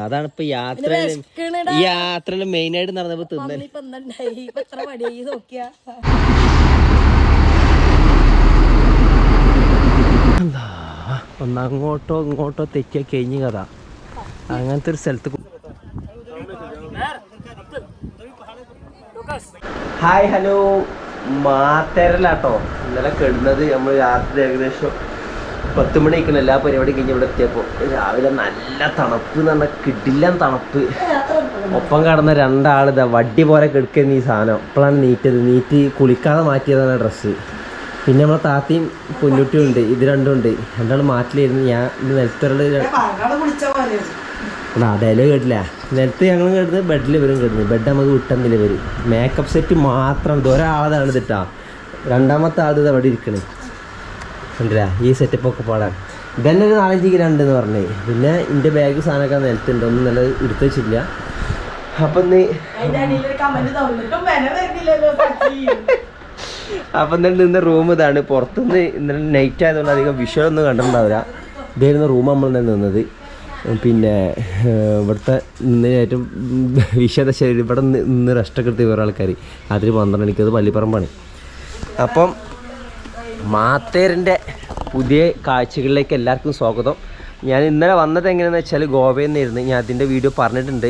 അതാണ് ഇപ്പൊ യാത്ര വിശക്കണെടാ. ഈ യാത്രയിൽ മെയിൻ ആയിട്ട് നടന്നപ്പോ തിന്നൽ ഒന്നങ്ങോട്ടോ ഒന്ന് അങ്ങോട്ടോ ഇങ്ങോട്ടോ തെറ്റിയ കഴിഞ്ഞ കഥ. അങ്ങനത്തെ ഒരു സ്ഥലത്ത് ഹായ് ഹലോ. മാത്തേരലാട്ടോ. ഇന്നലെ കെടുന്നത് നമ്മൾ രാത്രി ഏകദേശം പത്ത് മണിക്കുള്ള എല്ലാ പരിപാടിയും കഴിഞ്ഞ് ഇവിടെ എത്തിയപ്പോൾ രാവിലെ നല്ല തണുപ്പ് എന്ന് പറഞ്ഞാൽ കിടിലൻ തണുപ്പ്. ഒപ്പം കടന്ന രണ്ടാൾ ഇതാ വടി പോലെ കെടുക്കുന്ന ഈ സാധനം. ഇപ്പോഴാണ് നീറ്റത് നീറ്റ് കുളിക്കാതെ മാറ്റിയതാണ് ഡ്രസ്സ്. പിന്നെ നമ്മളെ താത്തയും പൊന്നുട്ടിയും ഉണ്ട്. ഇത് രണ്ടും ഉണ്ട്. രണ്ടാൾ മാറ്റിലായിരുന്നു. ഞാൻ നിലത്തൊരാൾ ഡയലോഗ് കേട്ടില്ല. നിലത്ത് ഞങ്ങൾ കേട്ടത് ബെഡിൽ ഇവരും കേട്ടു ബെഡ് നമുക്ക് വിട്ടെന്നില്ല ഇവർ മേക്കപ്പ് സെറ്റ് മാത്രം ഒരാളതാണ് ഇതിട്ടാ. രണ്ടാമത്തെ ആൾ ഇത് അവിടെ ഇരിക്കണേ. കണ്ടില്ല? ഈ സെറ്റപ്പ് ഒക്കെ പാടാൻ. ഇതന്നെ ഒരു നാലഞ്ച് കിലോ ഉണ്ടെന്ന് പറഞ്ഞേ. പിന്നെ എന്റെ ബാഗ് സാധനമൊക്കെ നിലത്തുണ്ട്. ഒന്നും നല്ല എടുത്തു വെച്ചില്ല അപ്പം സഖി. അപ്പം ഇന്നലെ നിന്ന റൂം ഇതാണ്. പുറത്തുനിന്ന് ഇന്നലെ നൈറ്റ് ആയതുകൊണ്ട് അധികം വിഷയം ഒന്നും കണ്ടിട്ടുണ്ടാവില്ല. ഇതായിരുന്നു റൂം നമ്മൾ തന്നെ നിന്നത്. പിന്നെ ഇവിടുത്തെ ഇന്ന് ഏറ്റവും വിഷയത ശരി ഇവിടെ നിന്ന് ഇന്ന് റെസ്റ്റൊക്കെ എടുത്ത് വേറെ ആൾക്കാർ രാത്രി പന്ത്രണ്ട് മണിക്ക് അത് പള്ളിപ്പറമ്പാണ്. അപ്പം മാത്തേരിന്റെ പുതിയ കാഴ്ചകളിലേക്ക് എല്ലാവർക്കും സ്വാഗതം. ഞാൻ ഇന്നലെ വന്നത് എങ്ങനെയാണെന്ന് വെച്ചാൽ ഗോവയിൽ നിന്നായിരുന്നു. ഞാൻ അതിന്റെ വീഡിയോ പറഞ്ഞിട്ടുണ്ട്.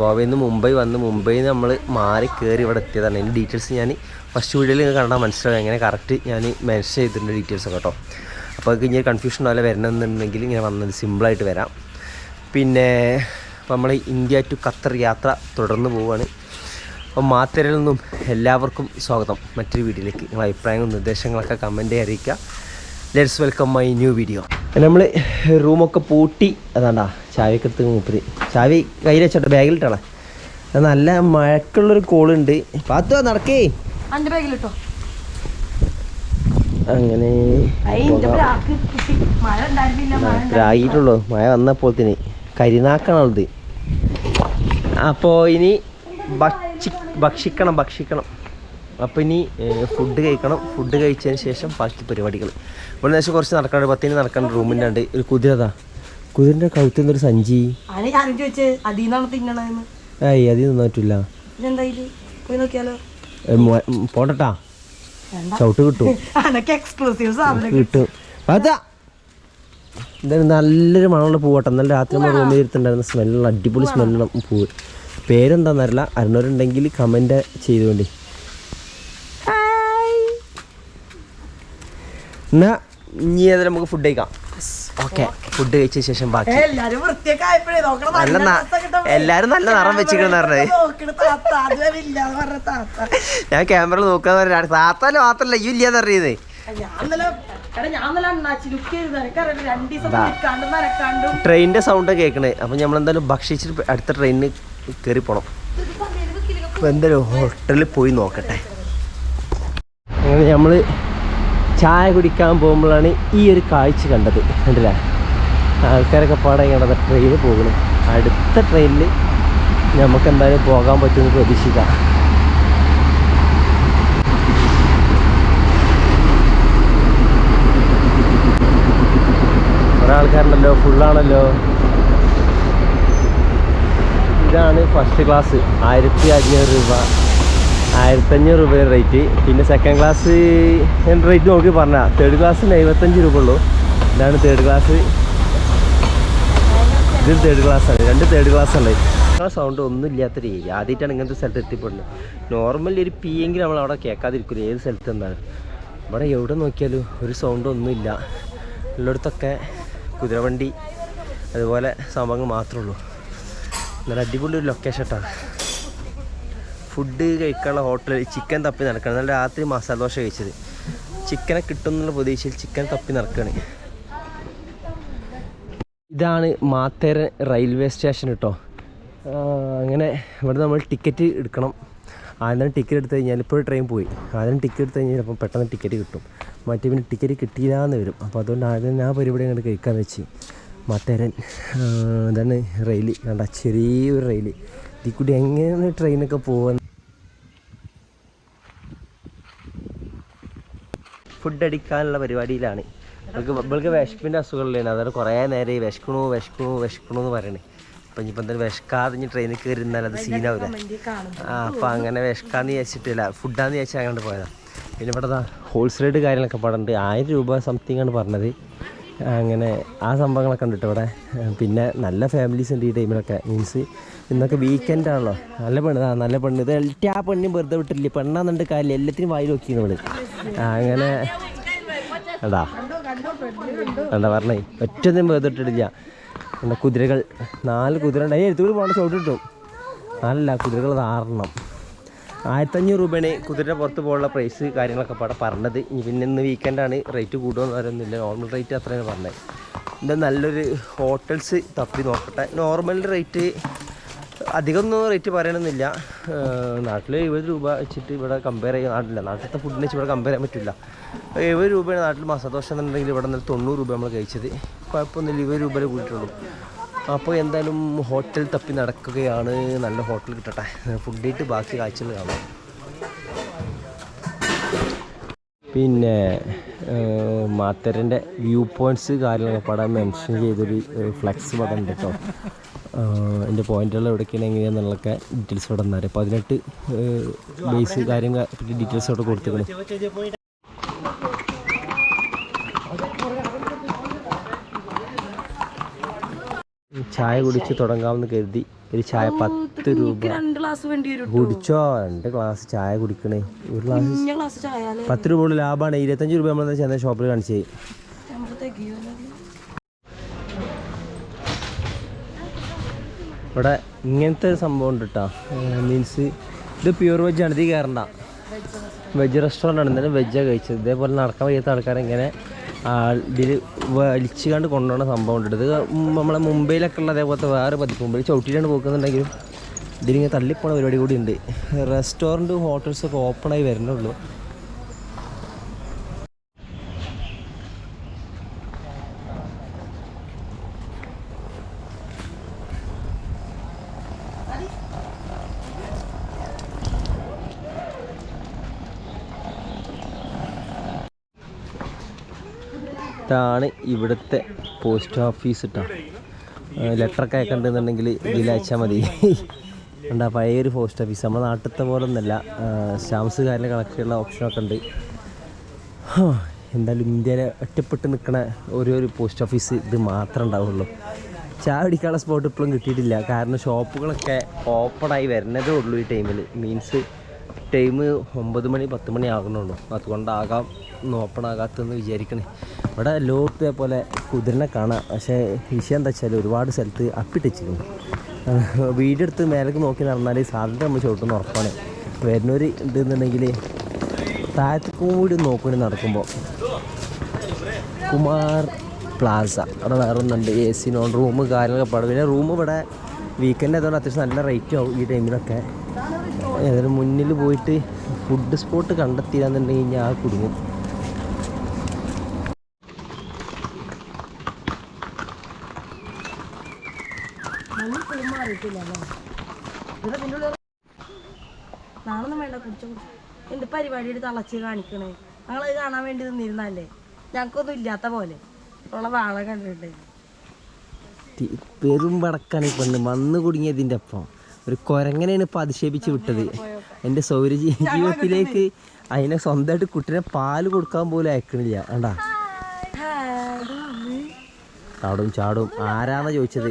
ഗോവയിൽ നിന്ന് മുംബൈ വന്ന് മുംബൈയിൽ നിന്ന് നമ്മൾ മാറി കയറി ഇവിടെ എത്തിയതാണ്. അതിന്റെ ഡീറ്റെയിൽസ് ഞാൻ ഫസ്റ്റ് വീഡിയോയിൽ നിങ്ങൾ കണ്ടാൽ മനസ്സിലാവും. എങ്ങനെ കറക്റ്റ് ഞാൻ മെൻഷൻ ചെയ്തിട്ടുണ്ട് ഡീറ്റെയിൽസ് കേട്ടോ. അപ്പോൾ ഇങ്ങനെ കൺഫ്യൂഷൻ പോലെ വരണമെന്നുണ്ടെങ്കിൽ ഇങ്ങനെ വന്നത് സിമ്പിളായിട്ട് വരാം. പിന്നെ നമ്മൾ ഇന്ത്യ ടു ഖത്തർ യാത്ര തുടർന്ന് പോവുകയാണ് അപ്പം മാത്തരയിൽ നിന്നും എല്ലാവർക്കും സ്വാഗതം. മറ്റൊരു വീഡിയോയിലേക്ക് നിങ്ങളുടെ അഭിപ്രായങ്ങളും നിർദ്ദേശങ്ങളൊക്കെ കമന്റ് അറിയിക്കുക. Let's welcome my new video നമ്മൾ റൂമൊക്കെ പൂട്ടി അതാണ്ടാ ചാവിയൊക്കെ എടുത്ത് മൂപ്പര്. ചാവി കയ്യിൽ വെച്ചോട്ടെ ബാഗിലിട്ടാണ്. അത് നല്ല മഴക്കുള്ളൊരു കോളുണ്ട് പാത്തോ നടക്കേ. ബാഗിലിട്ടോ? അങ്ങനെ ആയിട്ടുള്ളൂ. മഴ വന്നപ്പോൾ തന്നെ കരിനാക്കണത് അപ്പോൾ ഇനി ഭക്ഷി ഭക്ഷിക്കണം ഭക്ഷിക്കണം. അപ്പോൾ ഇനി ഫുഡ് കഴിക്കണം. ഫുഡ് കഴിച്ചതിന് ശേഷം ബാക്കി പരിപാടികൾ ഇവിടെ നിന്ന് കുറച്ച് നടക്കാണ്ട് പത്തിന് നടക്കാണ്ട് റൂമിന്റെ ഉണ്ട് ഒരു കുതിരതാ കുതിരന്റെ കഴുത്തിൽ നിന്നൊരു സഞ്ചി. ഏയ് അതിൽ നിന്നാൻ പറ്റില്ല പോണ്ടട്ടാ. ചവിട്ട് കിട്ടും. കിട്ടും. അതാ. എന്തായാലും നല്ലൊരു മണമുള്ള പൂവട്ടെ. നല്ല രാത്രി നമ്മൾ റൂമിൽ ഇരുത്തുണ്ടായിരുന്ന സ്മെല്ലുള്ള അടിപൊളി സ്മെല്ലുള്ള പൂവ്. പേരെന്താന്നറിയില്ല. അറിഞ്ഞവരുണ്ടെങ്കിൽ കമന്റ് ചെയ്തുകൊണ്ട്. എന്നാ ഇനി ഏതായാലും നമുക്ക് ഫുഡ് കഴിക്കാം. ഓക്കെ ഫുഡ് കഴിച്ച ശേഷം ബാക്കി. നല്ല എല്ലാരും നല്ല നിറം വെച്ചിരിക്കണം പറഞ്ഞത് ഞാൻ ക്യാമറ നോക്കാന്ന് പറഞ്ഞ താത്താൽ മാത്രല്ല ഈ ഇല്ലാന്ന് അറിയത് ട്രെയിനിന്റെ സൗണ്ട് കേൾക്കണേ അപ്പം നമ്മളെന്തായാലും ഭക്ഷിച്ചിട്ട് അടുത്ത ട്രെയിനിന് കയറി പോകണം അപ്പോൾ എന്തായാലും ഹോട്ടലിൽ പോയി നോക്കട്ടെ. അങ്ങനെ നമ്മൾ ചായ കുടിക്കാൻ പോകുമ്പോഴാണ് ഈ ഒരു കാഴ്ച കണ്ടത്. കണ്ടില്ലേ? ആൾക്കാരൊക്കെ പാടെ കണ്ടത് ട്രെയിനിൽ പോകണം. അടുത്ത ട്രെയിനിൽ നമുക്ക് എന്തായാലും പോകാൻ പറ്റുമെന്ന് പ്രതീക്ഷിക്കാം. കുറേ ആൾക്കാരുണ്ടല്ലോ ഫുള്ളാണല്ലോ ഇതാണ് ഫസ്റ്റ് ക്ലാസ് ആയിരത്തി അഞ്ഞൂറ് രൂപ. ആയിരത്തഞ്ഞൂറ് രൂപ റേറ്റ് പിന്നെ സെക്കൻഡ് ക്ലാസ് ഞാൻ റേറ്റ് നോക്കി പറഞ്ഞാൽ തേർഡ് ക്ലാസ്സിന് എഴുപത്തഞ്ച് രൂപ ഉള്ളൂ. ഇതാണ് തേർഡ് ക്ലാസ് ഇത് തേർഡ് ക്ലാസ് ആണ്. രണ്ട് തേർഡ് ക്ലാസ് ഉണ്ട് ആ സൗണ്ട് ഒന്നും ഇല്ലാത്തൊരു ഏരിയ ആദ്യമായിട്ടാണ് ഇങ്ങനത്തെ സ്ഥലത്ത് എത്തിപ്പെടുന്നത്. നോർമലി ഒരു പി എങ്കിൽ നമ്മൾ അവിടെ കേൾക്കാതിരിക്കില്ല ഏത് സ്ഥലത്ത് എന്താണ് ഇവിടെ എവിടെ നോക്കിയാലും ഒരു സൗണ്ട് ഒന്നുമില്ല ഉള്ളിടത്തൊക്കെ കുതിരവണ്ടി അതുപോലെ സംഭവങ്ങൾ മാത്രമേ ഉള്ളൂ. നല്ല അടിപൊളി ഒരു ലൊക്കേഷൻ കേട്ടോ ഫുഡ് കഴിക്കാനുള്ള ഹോട്ടലിൽ ചിക്കൻ തപ്പി നടക്കണം. നല്ല രാത്രി മസാല ദോശ കഴിച്ചത്. ചിക്കനെ കിട്ടും എന്നുള്ള പ്രതീക്ഷയിൽ ചിക്കൻ തപ്പി നടക്കുകയാണ് ഇതാണ് മാത്തേര റെയിൽവേ സ്റ്റേഷൻ കേട്ടോ അങ്ങനെ ഇവിടെ നമ്മൾ ടിക്കറ്റ് എടുക്കണം. ആദ്യം ടിക്കറ്റ് എടുത്ത് കഴിഞ്ഞാൽ ഇപ്പോൾ ട്രെയിൻ പോയി. ആദ്യം ടിക്കറ്റ് എടുത്ത് കഴിഞ്ഞാൽ ചിലപ്പോൾ പെട്ടെന്ന് ടിക്കറ്റ് കിട്ടും. മറ്റേ പിന്നെ ടിക്കറ്റ് കിട്ടിയില്ല എന്ന് വരും. അപ്പോൾ അതുകൊണ്ട് ആദ്യം ഞാൻ പരിപാടി അങ്ങോട്ട് കഴിക്കാൻ വെച്ച്. മാത്തേരൻ അതാണ് ഇതാണ് റെയിൽ കണ്ട ചെറിയൊരു റെയിൽ ഇതിൽ കൂടി എങ്ങനെയാണ് ട്രെയിനൊക്കെ പോകാൻ ഫുഡ് അടിക്കാനുള്ള പരിപാടിയിലാണ്. നമുക്ക് നമ്മൾക്ക് വിശപ്പിന്റെ അസുഖമുള്ളതാണ്. അതാണ് കുറേ നേരം വിശക്കണു വിശക്കണു വിശക്കണു എന്ന് പറയണേ. അപ്പം ഇനിയിപ്പം എന്തായാലും വിശക്കാതെ ഇനി ട്രെയിനിൽ കയറി ഇരുന്നാൽ അത് സീനാവില്ല ആ അപ്പം അങ്ങനെ വിശക്കാന്ന് വിചാരിച്ചിട്ടില്ല. ഫുഡാന്ന് വിചാരിച്ചാൽ അങ്ങോട്ട് പോയതാണ് പിന്നെ ഇവിടെ ഹോൾസെയിൽ റേറ്റ് കാര്യങ്ങളൊക്കെ പാടുണ്ട് ആയിരം രൂപ സംതിങ് ആണ് പറഞ്ഞത്. അങ്ങനെ ആ സംഭവങ്ങളൊക്കെ ഉണ്ട് ഇവിടെ. പിന്നെ നല്ല ഫാമിലീസ് ഉണ്ട് ഈ ടൈമിലൊക്കെ. മീൻസ് ഇന്നൊക്കെ വീക്കെൻഡ് ആണല്ലോ. നല്ല പെണ്ണ്. ആ നല്ല പെണ്ണ്. ഇത് എല്ലാ ആ പെണ്ണും വെറുതെ വിട്ടില്ല പെണ്ണാന്നുണ്ട് കാലിൽ എല്ലാത്തിനും വായി നോക്കി നമ്മൾ അങ്ങനെ എടാ. എന്താ പറഞ്ഞേ? ഒറ്റൊന്നും വെറുതെ ഇട്ടിട്ടില്ല. എന്താ കുതിരകൾ? നാല് കുതിര ഉണ്ട് അതിന് എടുത്തുകൂടി പോകേണ്ട. ചോട്ടിട്ടു നാലല്ല കുതിരകൾ ആറെണ്ണം. ആയിരത്തഞ്ഞൂറ് രൂപയാണ് കുതിരയുടെ പുറത്ത് പോകാനുള്ള പ്രൈസ് കാര്യങ്ങളൊക്കെ പാടെ പറഞ്ഞത്. ഇനി പിന്നെ ഇന്ന് വീക്കെൻഡാണ് റേറ്റ് കൂടുമെന്ന് പറയുന്നില്ല. നോർമൽ റേറ്റ് അത്രയാണ് പറഞ്ഞത്. എന്താ നല്ലൊരു ഹോട്ടൽസ് തപ്പി നോക്കട്ടെ. നോർമൽ റേറ്റ് അധികമൊന്നും റേറ്റ് പറയണമെന്നില്ല നാട്ടിൽ എഴുപത് രൂപ വെച്ചിട്ട് ഇവിടെ കമ്പയർ ചെയ്യാൻ നാട്ടില്ല നാട്ടിലത്തെ ഫുഡിനെ വെച്ച് ഇവിടെ കമ്പയർ ചെയ്യാൻ പറ്റില്ല. എഴുപത് രൂപയാണ് നാട്ടിൽ മസാദോശ എന്നുണ്ടെങ്കിൽ ഇവിടെ നിന്ന് തൊണ്ണൂറ് രൂപ നമ്മൾ കഴിച്ചത്. കുഴപ്പമൊന്നുമില്ല ഇരുപത് രൂപയിൽ കൂടിയിട്ടുള്ളൂ. അപ്പോൾ എന്തായാലും ഹോട്ടൽ തപ്പി നടക്കുകയാണ്. നല്ല ഹോട്ടൽ കിട്ടട്ടെ. ഫുഡ് കഴിട്ട് ബാക്കി കാഴ്ചകൾ കാണാം. പിന്നെ മാത്തരന്റെ വ്യൂ പോയിന്റ്സ് കാര്യങ്ങളൊക്കെ പടം മെൻഷൻ ചെയ്തൊരു ഫ്ലെക്സ് പടം ഉണ്ട് കേട്ടോ എന്റെ പോയിന്റുകൾ എവിടേക്കാണ് എങ്ങനെയാണെന്നുള്ളതൊക്കെ ഡീറ്റെയിൽസ് ഇവിടെ നിന്നറിയാം പതിനെട്ട് ബേസ് കാര്യങ്ങൾ ഡീറ്റെയിൽസ് അവിടെ കൊടുത്തിരിക്കണം ചായ കുടിച്ച് തുടങ്ങാമെന്ന് കരുതി. ഒരു ചായ പത്ത് രൂപ. കുടിച്ചോ? രണ്ട് ഗ്ലാസ് ചായ കുടിക്കണേ. ഒരു ഗ്ലാസ് പത്ത് രൂപ ഉള്ള ലാഭമാണ്. ഇരുപത്തഞ്ച് രൂപ നമ്മൾ ചെന്ന ഷോപ്പിൽ കാണിച്ചേ ഇവിടെ ഇങ്ങനത്തെ ഒരു സംഭവം ഉണ്ട് കേട്ടോ മീൻസ് ഇത് പ്യൂർ വെജ് ആണ് ഇത് കയറണ്ട വെജ് റെസ്റ്റോറന്റ് ആണ്. ഇന്നലെ വെജാണ് കഴിച്ചത്. ഇതേപോലെ നടക്കാൻ വയ്യാത്ത ആൾക്കാരെ ഇങ്ങനെ ഇതിൽ വലിച്ചു കണ്ട് കൊണ്ടുപോകുന്ന സംഭവം ഉണ്ട് ഇത് നമ്മളെ മുംബൈയിലൊക്കെ ഉള്ള അതേപോലത്തെ വേറെ പതിപ്പ് മുംബൈയിൽ ചവിട്ടിയിട്ടാണ് പോകുന്നുണ്ടെങ്കിലും ഇതിലിങ്ങനെ തള്ളിപ്പോണ പരിപാടി കൂടി ഉണ്ട് റെസ്റ്റോറന്റ് ഹോട്ടൽസൊക്കെ ഓപ്പണായി വരുന്നുള്ളൂ ഇതാണ് ഇവിടുത്തെ പോസ്റ്റ് ഓഫീസ് കേട്ടോ ലെറ്ററൊക്കെ അയക്കണ്ടെന്നുണ്ടെങ്കിൽ ഇതിൽ അയച്ചാൽ മതി. ഉണ്ടാ പഴയൊരു പോസ്റ്റ് ഓഫീസ്. നമ്മുടെ നാട്ടിലത്തെ പോലെ ഒന്നല്ല സ്റ്റാമ്പ്സ് കാര്യം കളക്ട് ചെയ്യുന്ന ഓപ്ഷനൊക്കെ ഉണ്ട്. എന്തായാലും ഇന്ത്യയിലെ ഒറ്റപ്പെട്ട് നിൽക്കുന്ന ഒരു ഒരു പോസ്റ്റ് ഓഫീസ് ഇത് മാത്രമേ ഉണ്ടാവുള്ളൂ. ചായ പിടിക്കാനുള്ള സ്പോട്ട് ഇപ്പോഴും കിട്ടിയിട്ടില്ല. കാരണം ഷോപ്പുകളൊക്കെ ഓപ്പണായി വരുന്നതേ ഉള്ളൂ ഈ ടൈമിൽ മീൻസ് ടൈം ഒമ്പത് മണി പത്ത് മണി ആകണുള്ളൂ അതുകൊണ്ടാകാം ഒന്ന് ഓപ്പൺ ആകാത്തതെന്ന് വിചാരിക്കണേ. ഇവിടെ ലോകത്തെ പോലെ കുതിരനെ കാണാം. പക്ഷേ വിഷയം എന്താ വെച്ചാൽ ഒരുപാട് സ്ഥലത്ത് അപ്പിട്ടിച്ചിരുന്നു വീടെടുത്ത് മേലേക്ക് നോക്കി നടന്നാൽ സാധനം നമ്മൾ ചോട്ടുന്ന ഉറപ്പാണ്. വരുന്നവർ ഇതെന്നുണ്ടെങ്കിൽ താഴത്ത് കൂടി നോക്കി നടക്കുമ്പോൾ കുമാർ പ്ലാസ. അവിടെ വേറെ ഒന്നുണ്ട് എ സി നോൺ റൂം കാര്യങ്ങളൊക്കെ പാടും. പിന്നെ റൂം ഇവിടെ വീക്കെൻഡ് ആയതുകൊണ്ട് അത്യാവശ്യം നല്ല റേറ്റ് ആവും ഈ ടൈമിലൊക്കെ ഏതായാലും മുന്നിൽ പോയിട്ട് ഫുഡ് സ്പോട്ട് കണ്ടെത്തിയില്ലാന്നുണ്ടെങ്കിൽ ഞാൻ കുടുങ്ങും മണ്ണി ഇപ്പോഴും മാറിയിട്ടില്ല അല്ലേ ഇവിടെ പിന്നെ ഉള്ള- നാളൊന്നും വേണ്ട കുടിച്ചോ എന്ത് പരിപാടിയുടെ തളച്ച് കാണിക്കണേ? ഞങ്ങളത് കാണാൻ വേണ്ടി നിന്നിരുന്നല്ലേ ഞങ്ങൾക്കൊന്നും ഇല്ലാത്ത പോലെ. ഉള്ള വാള കണ്ടിട്ടുണ്ട്. പെരും വടക്കാണ് ഈ പെണ്ണ്. വന്ന് കുടുങ്ങിയതിന്റെ അപ്പം ഒരു കൊരങ്ങനെയാണ് ഇപ്പം അധിക്ഷേപിച്ച് വിട്ടത്. എന്റെ സൗര ജീ- ജീവിതത്തിലേക്ക് അതിനെ സ്വന്തമായിട്ട് കുട്ടിനെ പാൽ കൊടുക്കാൻ പോലും അയക്കണില്ല. കണ്ടാ? ചാടും ചാടും. ആരാന്നാ ചോദിച്ചത്?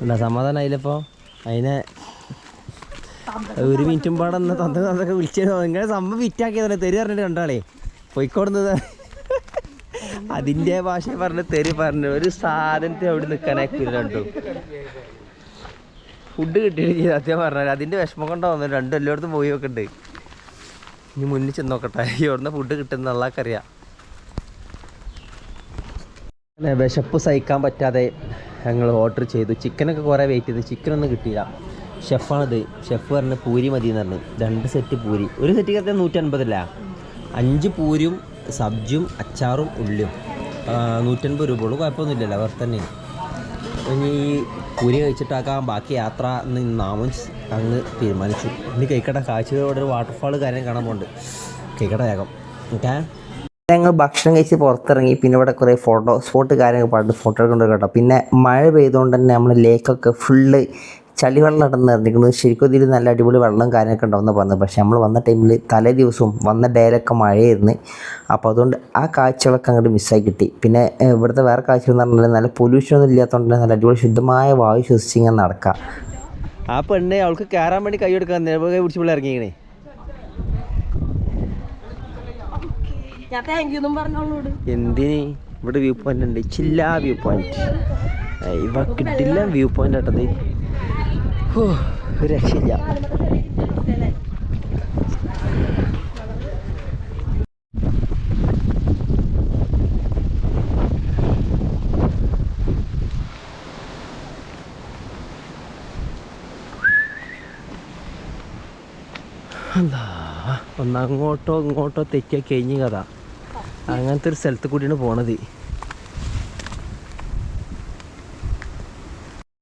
എന്താ സമാധാനമായില്ലപ്പോൾ അതിനെ ഒരു മിനിറ്റും പാടെ ഒന്ന് തന്ന തന്നൊക്കെ വിളിച്ചോ നിങ്ങളെ സംഭവം വിറ്റാക്കിയതല്ലേ തെറി പറഞ്ഞിട്ട് കണ്ടാളേ? പോയിക്കോടുന്നത്. അതിന്റെ ഭാഷ പറഞ്ഞ് തെറി പറഞ്ഞു ഒരു സാധനത്തെ അവിടെ നിൽക്കാനാക്കില്ല രണ്ടും. ഫുഡ് കിട്ടിയില്ല സത്യം പറഞ്ഞാൽ അതിന്റെ വിഷമം കൊണ്ടാ വന്നത് രണ്ടും എല്ലായിടത്തും പോയി നോക്കണ്ട്. ഇനി മുന്നിൽ ചെന്ന് നോക്കട്ടെ. ഇവിടുന്ന് ഫുഡ് കിട്ടുന്ന നല്ലാക്കറിയാം വിശപ്പ് സഹിക്കാൻ പറ്റാതെ ഞങ്ങൾ ഓർഡർ ചെയ്തു. ചിക്കനൊക്കെ കുറേ വെയിറ്റ് ചെയ്തു. ചിക്കനൊന്നും കിട്ടിയില്ല. ഷെഫാണിത്. ഷെഫ് പറഞ്ഞ് പൂരി മതി എന്ന് പറഞ്ഞു. രണ്ട് സെറ്റ് പൂരി. ഒരു സെറ്റ് കത്ത് നൂറ്റൻപതല്ല അഞ്ച് പൂരിയും സബ്ജിയും അച്ചാറും ഉള്ളിയും. നൂറ്റൻപത് രൂപ ഉള്ളൂ. കുഴപ്പമൊന്നുമില്ലല്ലോ. അവർ തന്നെ. ഇനി പൂരി കഴിച്ചിട്ടാക്കാം ബാക്കി യാത്ര എന്ന് നാമം അങ്ങ് തീരുമാനിച്ചു. ഇനി കൈക്കട കാഴ്ചകളോടെ ഒരു വാട്ടർഫാൾ കാര്യം കാണാൻ പോകുന്നുണ്ട് കൈക്കട വേഗം. ഓക്കെ ഞങ്ങൾ ഭക്ഷണം കഴിച്ച് പുറത്തിറങ്ങി. പിന്നെ ഇവിടെ കുറേ ഫോട്ടോ സ്പോട്ട് കാര്യങ്ങൾ പാട്ട് ഫോട്ടോ എടുക്കേണ്ടത് കേട്ടോ. പിന്നെ മഴ പെയ്തുകൊണ്ട് തന്നെ നമ്മൾ ലേക്കൊക്കെ ഫുള്ള് ചളിവെള്ളം നടന്ന് നിറഞ്ഞിരിക്കുന്നത് ശരിക്കും ഇതിൽ നല്ല അടിപൊളി വെള്ളം കാര്യമൊക്കെ ഉണ്ടാവുമെന്ന് പറഞ്ഞത്. പക്ഷേ നമ്മൾ വന്ന ടൈമിൽ തലേ ദിവസവും വന്ന ഡേയിലൊക്കെ മഴയായിരുന്നു. അപ്പോൾ അതുകൊണ്ട് ആ കാഴ്ചകളൊക്കെ അങ്ങോട്ട് മിസ്സായി കിട്ടി. പിന്നെ ഇവിടുത്തെ വേറെ കാഴ്ചകൾ എന്ന് പറഞ്ഞാൽ നല്ല പൊല്യൂഷൻ ഒന്നും ഇല്ലാത്തതുകൊണ്ട് നല്ല അടിപൊളി ശുദ്ധമായ വായു ശ്വസിച്ച് ഇങ്ങനെ നടക്കാം. ആ പെണ്ണ് അവൾക്ക് കയറാൻ വേണ്ടി കൈ എടുക്കാൻ കൈ പിടിച്ച് പിള്ളേർ ഇറങ്ങിയേ എന്തിന്? ഇവിടെ വ്യൂ പോയിന്റ് ഉണ്ട്. ചില്ലാ വ്യൂ പോയിന്റ് ഇവ കിട്ടില്ല വ്യൂ പോയിന്റ് ആട്ടത് രക്ഷയില്ല. എന്താ ഒന്ന് അങ്ങോട്ടോ ഇങ്ങോട്ടോ തെറ്റിയ കഴിഞ്ഞ കഥ. അങ്ങനത്തെ ഒരു സ്ഥലത്ത് കൂടിയാണ് പോണത്.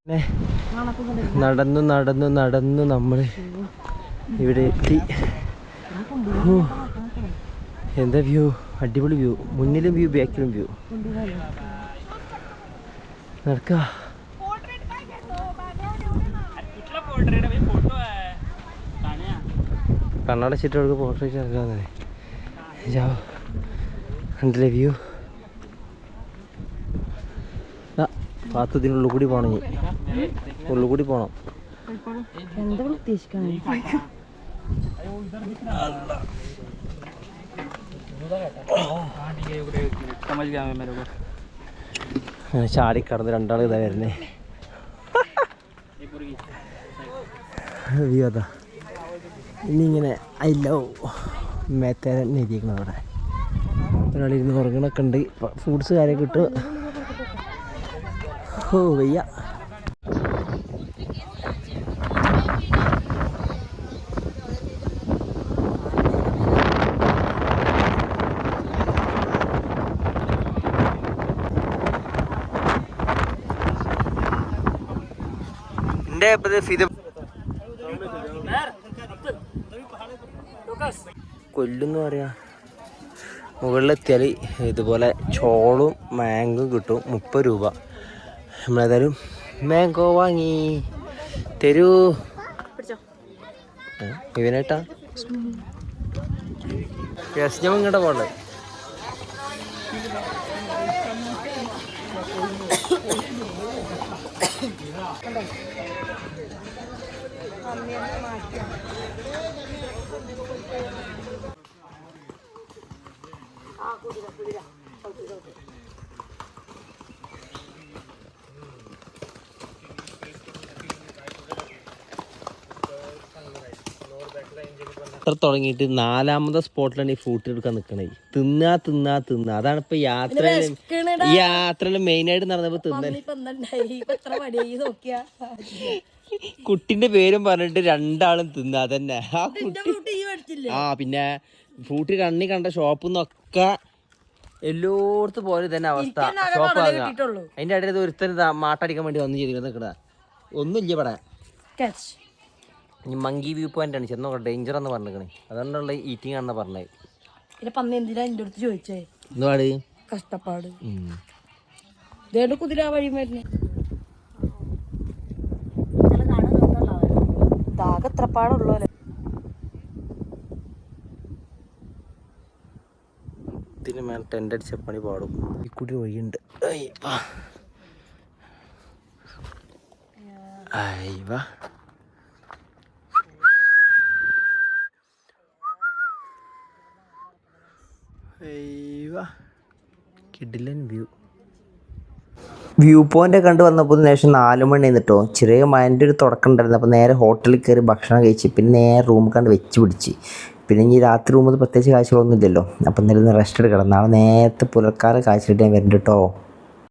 പിന്നെ നടന്നു നടന്നു നടന്നു നമ്മൾ ഇവിടെ എത്തി. എന്താ വ്യൂ? അടിപൊളി വ്യൂ. മുന്നിലും വ്യൂ ബാക്കിലും വ്യൂ. നടക്ക. കണ്ണടച്ചിട്ട് എടുക്കാന്നേ ജാവോ കണ്ടില്ലേ വ്യൂ? പാത്ത് ഇതിനുള്ളിൽ കൂടി പോകണം ഇനി. ഉള്ളിൽ കൂടി പോകണം എന്താ ഉദ്ദേശിക്കണേ ചാടി കടന്ന് രണ്ടാൾ ഇതാ വരുന്നേ. വ്യൂ അതാ. ഇനി ഇങ്ങനെ ഐ ലവ് മേത്തേരൻ എഴുതിയിരിക്കണം അവിടെ. ഒരാളിരുന്ന് ഉറങ്ങണൊക്കെ ഉണ്ട്. ഫുഡ്സ് കാര്യം കിട്ടും വയ്യ എന്റെ കൊല്ലെന്ന് കൊല്ലുന്ന് പറയാ. മുകളിലെത്തിയാൽ ഇതുപോലെ ചോളും മാങ്ങും കിട്ടും. മുപ്പത് രൂപ. നമ്മളേതായാലും മാംഗോ വാങ്ങി. തരൂ. ഇവനേട്ടാ? യെസ് ഞാൻ ഇങ്ങോട്ടാ പോണ്ടേ യാത്ര തുടങ്ങിയിട്ട് നാലാമത്തെ സ്പോട്ടിലാണ് ഈ ഫ്രൂട്ട് എടുക്കാൻ നിൽക്കണേ തിന്നാ തിന്നാ തിന്ന. അതാണ് ഇപ്പൊ യാത്ര യാത്ര യാത്രയിൽ മെയിൻ ആയിട്ട് നടന്നപ്പോ തിന്നാൻ കുട്ടിന്റെ പേരും പറഞ്ഞിട്ട് രണ്ടാളും തിന്നാ തന്നെ ആ കുട്ടി ആ പിന്നെ ഫ്രൂട്ട് കണ്ണി കണ്ട ഷോപ്പിൽ നിന്നൊക്കെ എല്ലായിടത്തും പോലെ തന്നെ അവസ്ഥ. ഷോപ്പ് അതിന്റെ ഇടയിൽ ഒരുത്തൻ മാട്ടടിക്കാൻ വേണ്ടി വന്നു ചെയ്തിരുന്നു നിൽക്കണ ഒന്നുമില്ല കച്ച് ഈ മങ്കി വ്യൂ പോയിന്റ് ആണ്. ചെന്നോ ഡേഞ്ചർ എന്ന് പറഞ്ഞിരിക്കണേ. അതുകൊണ്ടുള്ള ഈറ്റിംഗ് ആണെന്ന് പറഞ്ഞത്. പിന്നെ പന്നി എന്തിനാ അടുത്ത് ചോദിച്ചേ? കഷ്ടപ്പാട്. കുതിര ആ വഴി വരുന്നേ. ദാഹം എത്ര പാടുള്ളൂ ഇതിന് മേലെ ടെന്റ് അടിച്ച പണി പാടും. ഈ കുടി വഴിയുണ്ട് അയ്യപ്പാ. അയ്യവാ. കിടിലൻ വ്യൂ. വ്യൂ പോയിന്റ് കണ്ടു വന്നപ്പോൾ ശേഷം നാല് മണി നിന്നിട്ടോ ചെറിയ മൈന്റെ ഒരു തുടക്കം ഉണ്ടായിരുന്നു. അപ്പോൾ നേരെ ഹോട്ടലിൽ കയറി ഭക്ഷണം കഴിച്ച് പിന്നെ നേരെ റൂം കണ്ട് വെച്ച് പിടിച്ച്. പിന്നെ ഇനി രാത്രി റൂമിൽ പ്രത്യേകിച്ച് കാഴ്ചകളൊന്നും ഇല്ലല്ലോ. അപ്പം എന്തായാലും റെസ്റ്റ് എടുക്കണം. നാളെ നേരത്തെ പുലർക്കാല കാഴ്ച കിട്ടാൻ വരണ്ട കേട്ടോ